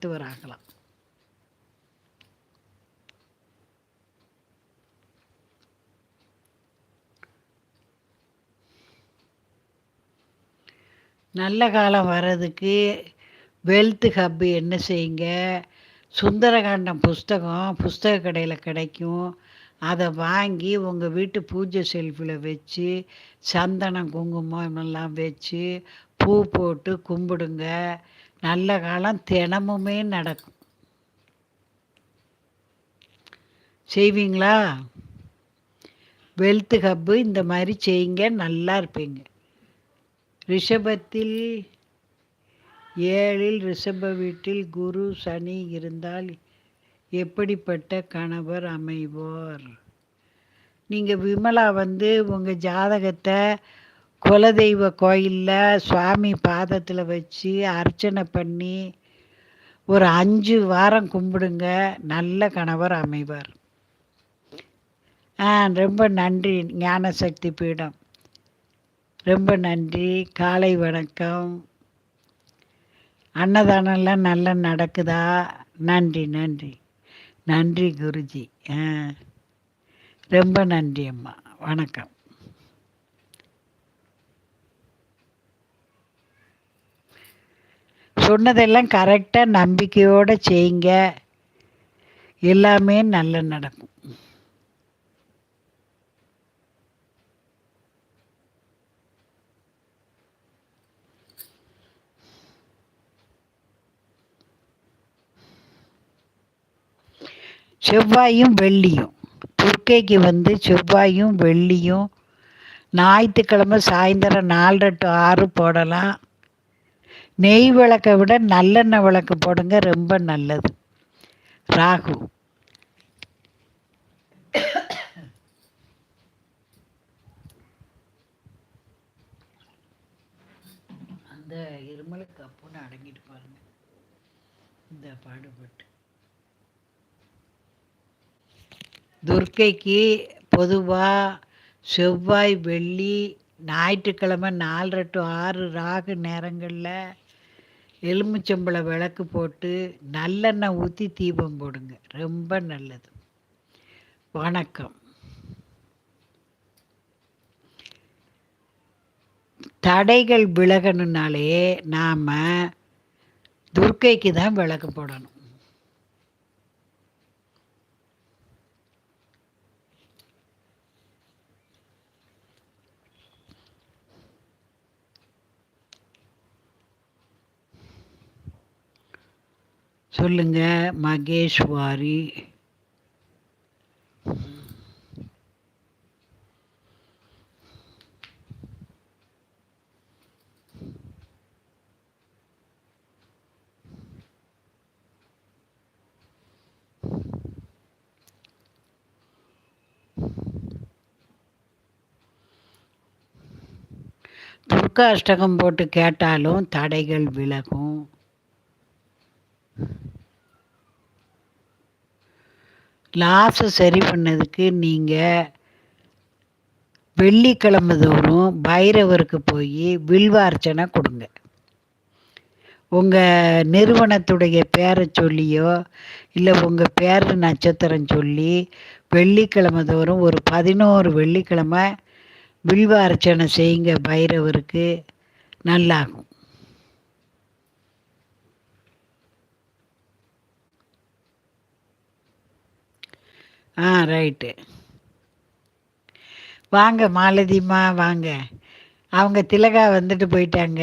மருத்துவராகலாம் நல்ல காலம் வர்றதுக்கு வெல்த் ஹப்பு என்ன செய்யுங்க? சுந்தரகாண்டம் புஸ்தகம் புஸ்தக கடையில் கிடைக்கும். அதை வாங்கி உங்கள் வீட்டு பூஜை செல்ஃபில் வச்சு சந்தனம் குங்குமம் எல்லாம் வச்சு பூ போட்டு கும்பிடுங்க. நல்ல காலம் தினமுமே நடக்கும். செய்வீங்களா? வெல்த் ஹப்பு இந்த மாதிரி செய்யுங்க நல்லா இருப்பீங்க. ரிஷபத்தில் ஏழில் ரிஷப வீட்டில் குரு சனி இருந்தால் எப்படிப்பட்ட கணவர் அமைவார்? நீங்கள் விமலா வந்து உங்கள் ஜாதகத்தை குலதெய்வ கோயிலில் சுவாமி பாதத்தில் வச்சு அர்ச்சனை பண்ணி ஒரு அஞ்சு வாரம் கும்பிடுங்க. நல்ல கணவர் அமைவார். ஆ ரொம்ப நன்றி. ஞானசக்தி பீடம். ரொம்ப நன்றி. காலை வணக்கம். அன்னதானம்லாம் நல்லா நடக்குதா? நன்றி நன்றி. நன்றி குருஜி. ஆ. ரொம்ப நன்றி அம்மா. வணக்கம். சொன்னதெல்லாம் கரெக்டாக நம்பிக்கையோடு செய்யுங்க எல்லாமே நல்ல நடக்கும். செவ்வாயும் வெள்ளியும். துர்க்கைக்கு வந்து செவ்வாயும் வெள்ளியும். ஞாயிற்றுக்கிழமை சாயந்தரம் நாலு டு ஆறு போடலாம். நெய் விளக்கை விட நல்லெண்ணெய் விளக்கு போடுங்க ரொம்ப நல்லது. ராகு. அந்த இருமலுக்கு அப்புன்னு அடங்கிட்டு பாருங்க. இந்த பாடுபட்டு. துர்க்கைக்கு பொதுவாக செவ்வாய் வெள்ளி ஞாயிற்றுக்கிழமை நாலு டு ஆறு ராகு நேரங்களில் எலுமிச்சம்பழ விளக்கு போட்டு நல்லெண்ணெய் ஊற்றி தீபம் போடுங்க. ரொம்ப நல்லது. வணக்கம். தடைகள் விலகணுனாலே நாம் துர்க்கைக்கு தான் விளக்கு போடணும். சொல்லுங்க மகேஷ்வாரி. துர்கா அஷ்டகம் போட்டு கேட்டாலும் தடைகள் விலகும். லாஸை சரி பண்ணதுக்கு நீங்கள் வெள்ளிக்கிழமை தோறும் பைரவருக்கு போய் வில்வார்ச்சனை கொடுங்க. உங்கள் நிறுவனத்துடைய பேரை சொல்லியோ இல்லை உங்கள் பேர் நட்சத்திரம் சொல்லி வெள்ளிக்கிழமை தோறும் ஒரு பதினோரு வெள்ளிக்கிழமை வில்வார்ச்சனை செய்யுங்க பைரவருக்கு. நல்லாகும். ஆ ரைட்டு வாங்க மாலதிம்மா வாங்க. அவங்க திலகா வந்துட்டு போயிட்டாங்க.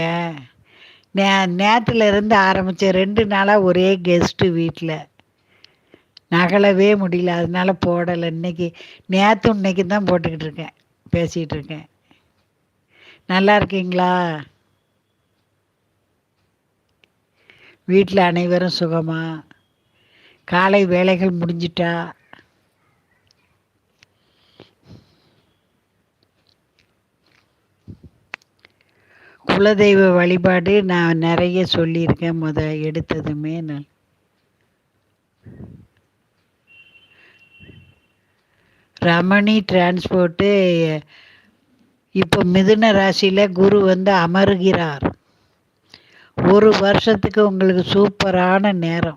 நே நேற்றுலேருந்து ஆரம்பித்த ரெண்டு நாளாக ஒரே கெஸ்ட்டு வீட்டில் நகலவே முடியல அதனால போடலை. இன்னைக்கு நேற்று இன்னைக்கு தான் போட்டுக்கிட்டு இருக்கேன் பேசிகிட்டு இருக்கேன். நல்லா இருக்கீங்களா? வீட்டில் அனைவரும் சுகமா? காலை வேலைகள் முடிஞ்சிட்டா? குலதெய்வ வழிபாடு நான் நிறைய சொல்லியிருக்கேன் முத எடுத்ததுமே நான். ரமணி டிரான்ஸ்போர்ட்டு இப்போ மிதுன ராசியில் குரு வந்து அமருகிறார். ஒரு வருஷத்துக்கு உங்களுக்கு சூப்பரான நேரம்.